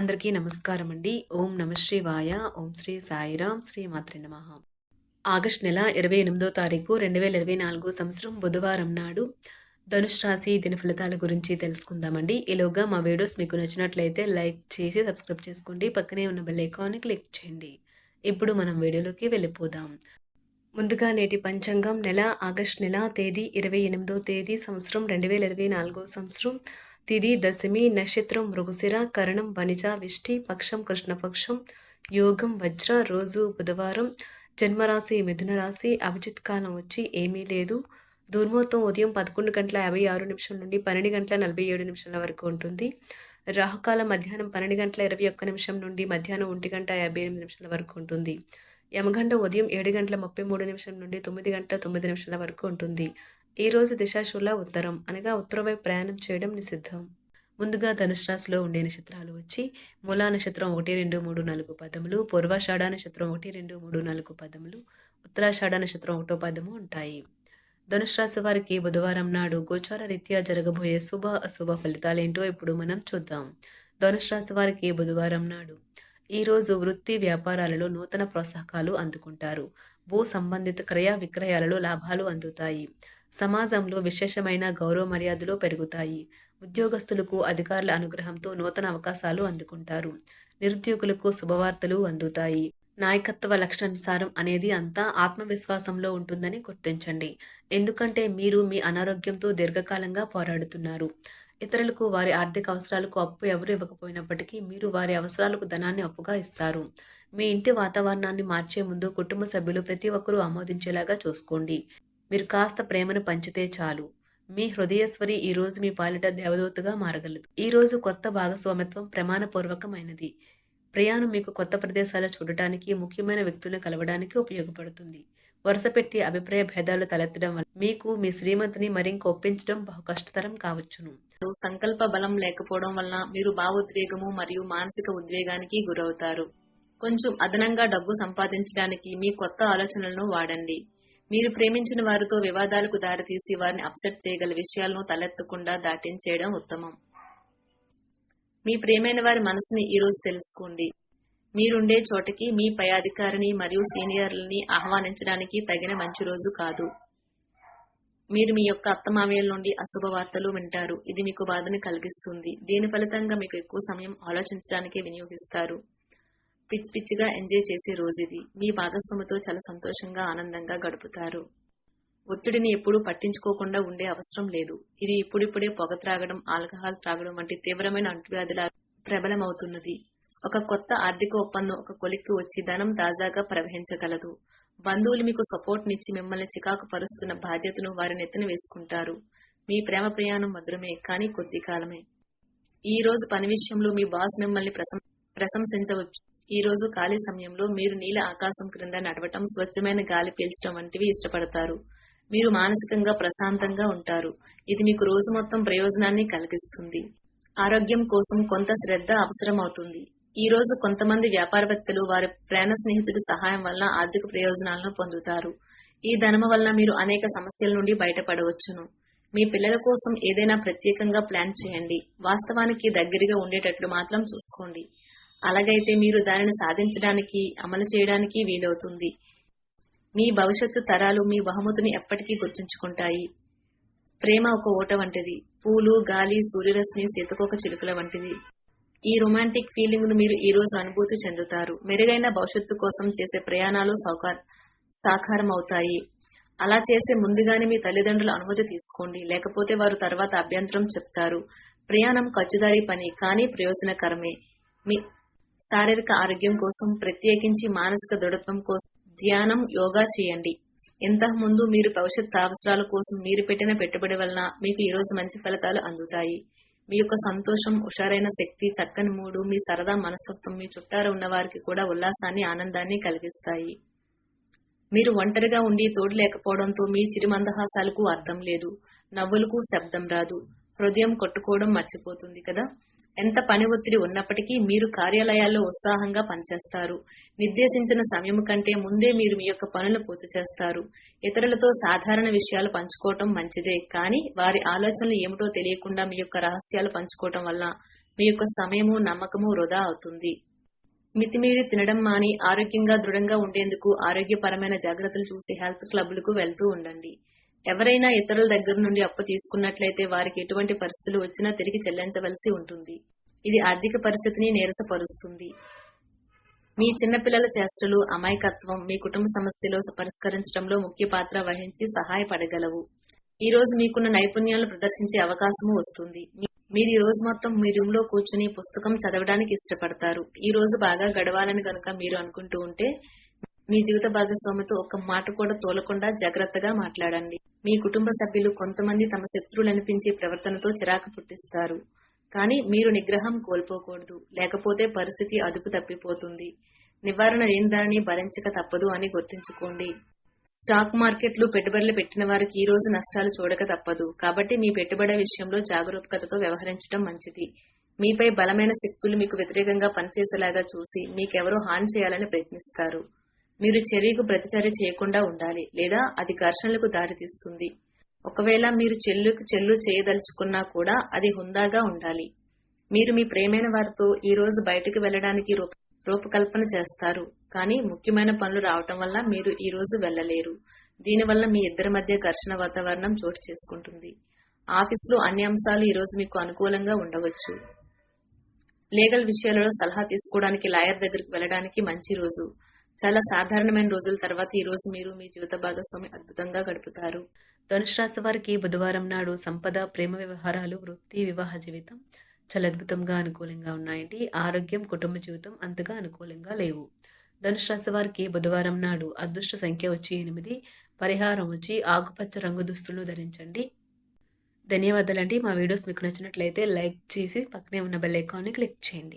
అందరికీ నమస్కారం అండి. ఓం నమ శివాయ. ఓం శ్రీ సాయిరాం శ్రీ మాత్రి నమ. ఆగస్ట్ నెల ఇరవై ఎనిమిదో తారీఖు రెండు వేల ఇరవై నాలుగు సంవత్సరం బుధవారం నాడు ధనుష్ రాశి దిన ఫలితాల గురించి తెలుసుకుందామండి. ఈలోగా మా వీడియోస్ మీకు నచ్చినట్లయితే లైక్ చేసి సబ్స్క్రైబ్ చేసుకోండి. పక్కనే ఉన్న బెల్ ఐకాన్ని క్లిక్ చేయండి. ఇప్పుడు మనం వీడియోలోకి వెళ్ళిపోదాం. ముందుగా నేటి పంచాంగం నెల ఆగస్ట్ నెల తేదీ ఇరవై ఎనిమిదో తేదీ సంవత్సరం రెండు వేల ఇరవై నాలుగో సంవత్సరం. తిది దశమి నక్షత్రం మృగశిర కరణం వనిజ విష్టి పక్షం కృష్ణపక్షం యోగం వజ్ర రోజు బుధవారం. జన్మరాశి మిథున రాశి అభిజిత్ కాలం వచ్చి ఏమీ లేదు. దుర్మూర్తం ఉదయం పదకొండు గంటల యాభై ఆరు నిమిషం నుండి పన్నెండు గంటల నలభై ఏడు నిమిషాల వరకు ఉంటుంది. రాహుకాలం మధ్యాహ్నం పన్నెండు గంటల ఇరవై ఒక్క నిమిషం నుండి మధ్యాహ్నం ఒంటి గంట యాభై ఎనిమిది నిమిషాల వరకు ఉంటుంది. యమగంట ఉదయం ఏడు గంటల ముప్పై మూడు నిమిషం నుండి తొమ్మిది గంటల తొమ్మిది నిమిషాల వరకు ఉంటుంది. ఈ రోజు దిశాశూల ఉత్తరం అనగా ఉత్తరం ప్రయాణం చేయడం నిషిద్ధం. ముందుగా ధనుష్రాశిలో ఉండే నక్షత్రాలు వచ్చి మూలా నక్షత్రం ఒకటి రెండు మూడు నాలుగు పదములు పూర్వాషాఢ నక్షత్రం ఒకటి రెండు మూడు నాలుగు పదములు ఉత్తరాషాఢ నక్షత్రం ఒకటో పదము ఉంటాయి. ధనుష్రాశి వారికి బుధవారం నాడు గోచార రీత్యా జరగబోయే శుభ అశుభ ఫలితాలేంటో ఇప్పుడు మనం చూద్దాం. ధనుష్రాశి వారికి బుధవారం నాడు ఈరోజు వృత్తి వ్యాపారాలలో నూతన ప్రోత్సాహకాలు అందుకుంటారు. భూ సంబంధిత క్రయ విక్రయాలలో లాభాలు అందుతాయి. సమాజంలో విశేషమైన గౌరవ మర్యాదలు పెరుగుతాయి. ఉద్యోగస్తులకు అధికారుల అనుగ్రహంతో నూతన అవకాశాలు అందుకుంటారు. నిరుద్యోగులకు శుభవార్తలు అందుతాయి. నాయకత్వ లక్షణానుసారం అనేది అంతా ఆత్మవిశ్వాసంలో ఉంటుందని గుర్తించండి. ఎందుకంటే మీరు మీ అనారోగ్యంతో దీర్ఘకాలంగా పోరాడుతున్నారు. ఇతరులకు వారి ఆర్థిక అవసరాలకు అప్పు ఎవరు ఇవ్వకపోయినప్పటికీ మీరు వారి అవసరాలకు ధనాన్ని అప్పుగా ఇస్తారు. మీ ఇంటి వాతావరణాన్ని మార్చే ముందు కుటుంబ సభ్యులు ప్రతి ఒక్కరూ ఆమోదించేలాగా చూసుకోండి. మీరు కాస్త ప్రేమను పంచితే చాలు. మీ హృదయస్వరి ఈ రోజు మీ పాలిట దేవదూతగా మారగలదు. ఈ రోజు కొత్త భాగస్వామిత్వం ప్రమాణపూర్వకమైనది. ప్రయాణం మీకు కొత్త ప్రదేశాలు చూడటానికి ముఖ్యమైన వ్యక్తులను కలవడానికి ఉపయోగపడుతుంది. వరుస పెట్టి అభిప్రాయ భేదాలు తలెత్తడం వల్ల మీకు మీ శ్రీమతిని మరింక ఒప్పించడం బహు కష్టతరం కావచ్చును. సంకల్ప బలం లేకపోవడం వలన మీరు భావోద్వేగము మరియు మానసిక ఉద్వేగానికి గురవుతారు. కొంచెం అదనంగా డబ్బు సంపాదించడానికి మీ కొత్త ఆలోచనలను వాడండి. మీరు ప్రేమించిన వారితో వివాదాలకు దారితీసి వారిని అప్సెట్ చేయగల విషయాలను తలెత్తకుండా దాటించేయడం ఉత్తమం. మీ ప్రేమైన వారి మనసుని ఈరోజు తెలుసుకోండి. మీరుండే చోటకి మీ పై అధికారిని మరియు సీనియర్లని ఆహ్వానించడానికి తగిన మంచి రోజు కాదు. మీరు మీ యొక్క అత్తమామయ్యల నుండి అశుభ వార్తలు వింటారు. ఇది మీకు బాధని కలిగిస్తుంది. దీని ఫలితంగా మీకు ఎక్కువ సమయం ఆలోచించడానికి వినియోగిస్తారు. పిచ్చి పిచ్చిగా ఎంజాయ్ చేసే రోజు ఇది మీ భాగస్వామితో చాలా సంతోషంగా ఆనందంగా గడుపుతారు. ఒత్తిడిని ఎప్పుడూ పట్టించుకోకుండా ఉండే అవసరం లేదు. ఇది ఇప్పుడిప్పుడే పొగ త్రాగడం ఆల్కహాల్ త్రాగడం వంటి తీవ్రమైన అంటువ్యాధుల ప్రబలమవుతున్నది. ఒక కొత్త ఆర్థిక ఒప్పందం ఒక కొలిక్కి వచ్చి ధనం తాజాగా ప్రవహించగలదు. బంధువులు మీకు సపోర్ట్ నిచ్చి మిమ్మల్ని చికాకు పరుస్తున్న బాధ్యతను వారి నెత్తిన వేసుకుంటారు. మీ ప్రేమ ప్రయాణం మధురమే కానీ కొద్ది కాలమే. ఈ రోజు పని విషయంలో మీ బాస్ మిమ్మల్ని ప్రశంసించవచ్చు. ఈ రోజు ఖాళీ సమయంలో మీరు నీల ఆకాశం క్రింద నడవటం స్వచ్ఛమైన గాలి పీల్చడం వంటివి ఇష్టపడతారు. మీరు మానసికంగా ప్రశాంతంగా ఉంటారు. ఇది మీకు రోజు మొత్తం ప్రయోజనాన్ని కలిగిస్తుంది. ఆరోగ్యం కోసం కొంత శ్రద్ధ అవసరమవుతుంది. ఈ రోజు కొంతమంది వ్యాపారవేత్తలు వారి ప్రాణ స్నేహితుడి సహాయం వల్ల ఆర్థిక ప్రయోజనాలను పొందుతారు. ఈ ధనము వల్ల మీరు అనేక సమస్యల నుండి బయటపడవచ్చును. మీ పిల్లల కోసం ఏదైనా ప్రత్యేకంగా ప్లాన్ చేయండి. వాస్తవానికి దగ్గరగా ఉండేటట్లు మాత్రం చూసుకోండి. అలాగైతే మీరు దానిని సాధించడానికి అమలు చేయడానికి వీలవుతుంది. మీ భవిష్యత్తు తరాలు మీ బహుమతిని ఎప్పటికీ గుర్తుంచుకుంటాయి. ప్రేమ ఒక ఓట వంటిది. పూలు గాలి సూర్యరశ్మి సీతకొక చిలుకల వంటిది. ఈ రొమాంటిక్ ఫీలింగ్ను మీరు ఈ రోజు అనుభూతి చెందుతారు. మెరుగైన భవిష్యత్తు కోసం చేసే ప్రయాణాలు సాకారం అవుతాయి అలా చేసే ముందుగానే మీ తల్లిదండ్రుల అనుమతి తీసుకోండి. లేకపోతే వారు తర్వాత అభ్యంతరం చెప్తారు. ప్రయాణం ఖర్చుదారీ పని కానీ ప్రయోజనకరమే. మీ శారీరక ఆరోగ్యం కోసం ప్రత్యేకించి మానసిక దృఢత్వం కోసం ధ్యానం యోగా చేయండి. ఇంతకుముందు మీరు భవిష్యత్ అవసరాల కోసం మీరు పెట్టిన పెట్టుబడి వలన మీకు ఈ రోజు మంచి ఫలితాలు అందుతాయి. మీ యొక్క సంతోషం హుషారైన శక్తి చక్కని మూడు మీ సరదా మనస్తత్వం మీ చుట్టారు ఉన్న వారికి కూడా ఉల్లాసాన్ని ఆనందాన్ని కలిగిస్తాయి. మీరు ఒంటరిగా ఉండి తోడు లేకపోవడంతో మీ చిరుమందహాసాలకు అర్థం లేదు. నవ్వులకు శబ్దం రాదు. హృదయం కొట్టుకోవడం మర్చిపోతుంది కదా? ఎంత పని ఒత్తిడి ఉన్నప్పటికీ మీరు కార్యాలయాల్లో ఉత్సాహంగా పనిచేస్తారు. నిర్దేశించిన సమయం కంటే ముందే మీరు మీ యొక్క పనులు పూర్తి చేస్తారు. ఇతరులతో సాధారణ విషయాలు పంచుకోవటం మంచిదే కానీ వారి ఆలోచనలు ఏమిటో తెలియకుండా మీ యొక్క రహస్యాలు పంచుకోవటం వల్ల మీ యొక్క సమయము నమ్మకము వృధా అవుతుంది. మితిమీరి తినడం మాని ఆరోగ్యంగా దృఢంగా ఉండేందుకు ఆరోగ్యపరమైన జాగ్రత్తలు చూసి హెల్త్ క్లబ్లకు వెళ్తూ ఉండండి. ఎవరైనా ఇతరుల దగ్గర నుండి అప్పు తీసుకున్నట్లయితే వారికి ఎటువంటి పరిస్థితులు వచ్చినా తిరిగి చెల్లించవలసి ఉంటుంది. ఇది ఆర్థిక పరిస్థితిని నీరసపరుస్తుంది. మీ చిన్నపిల్లల చేష్టలు అమాయకత్వం మీ కుటుంబ సమస్యలు పరిష్కరించడంలో ముఖ్య పాత్ర వహించి సహాయపడగలవు. ఈ రోజు మీకున్న నైపుణ్యాలను ప్రదర్శించే అవకాశము వస్తుంది. మీరు ఈ రోజు మొత్తం మీ రూమ్లో కూర్చుని పుస్తకం చదవడానికి ఇష్టపడతారు. ఈ రోజు బాగా గడవాలని కనుక మీరు అనుకుంటూ ఉంటే మీ జీవిత భాగస్వామితో ఒక్క మాట కూడా తోలకుండా జాగ్రత్తగా మాట్లాడండి. మీ కుటుంబ సభ్యులు కొంతమంది తమ శత్రువులనిపించే ప్రవర్తనతో చిరాకు పుట్టిస్తారు. కానీ మీరు నిగ్రహం కోల్పోకూడదు. లేకపోతే పరిస్థితి అదుపు తప్పిపోతుంది. నివారణ లేని దానిని భరించక తప్పదు అని గుర్తుంచుకోండి. స్టాక్ మార్కెట్లు పెట్టుబడులు పెట్టిన వారికి ఈ రోజు నష్టాలు చూడక తప్పదు. కాబట్టి మీ పెట్టుబడి విషయంలో జాగరూకతతో వ్యవహరించడం మంచిది. మీపై బలమైన శక్తులు మీకు వ్యతిరేకంగా పనిచేసేలాగా చూసి మీకెవరో హాని చేయాలని ప్రయత్నిస్తారు. మీరు చర్యకు ప్రతిచర్య చేయకుండా ఉండాలి లేదా అది ఘర్షణలకు దారితీస్తుంది. ఒకవేళ మీరు చెల్లుకు చెల్లు చేయదలుచుకున్నా కూడా అది హుందాగా ఉండాలి. మీరు మీ ప్రేమైన వారితో ఈ రోజు బయటకు వెళ్ళడానికి రూపకల్పన చేస్తారు. కానీ ముఖ్యమైన పనులు రావటం వల్ల మీరు ఈ రోజు వెళ్ళలేరు. దీనివల్ల మీ ఇద్దరి మధ్య ఘర్షణ వాతావరణం చోటు చేసుకుంటుంది. ఆఫీసులో అన్ని అంశాలు ఈ రోజు మీకు అనుకూలంగా ఉండవచ్చు. లీగల్ విషయాలలో సలహా తీసుకోవడానికి లాయర్ దగ్గరికి వెళ్ళడానికి మంచి రోజు. చాలా సాధారణమైన రోజుల తర్వాత ఈ రోజు మీరు మీ జీవిత భాగస్వామి అద్భుతంగా గడుపుతారు. ధనుష్ రాశి వారికి బుధవారం నాడు సంపద ప్రేమ వ్యవహారాలు వృత్తి వివాహ జీవితం చాలా అద్భుతంగా అనుకూలంగా ఉన్నాయండి. ఆరోగ్యం కుటుంబ జీవితం అంతగా అనుకూలంగా లేవు. ధనుష్ రాశి వారికి బుధవారం నాడు అదృష్ట సంఖ్య వచ్చి ఎనిమిది. పరిహారం వచ్చి ఆకుపచ్చ రంగు దుస్తులు ధరించండి. ధన్యవాదాలండి. మా వీడియోస్ మీకు నచ్చినట్లయితే లైక్ చేసి పక్కనే ఉన్న బెల్ ఐకాన్ని క్లిక్ చేయండి.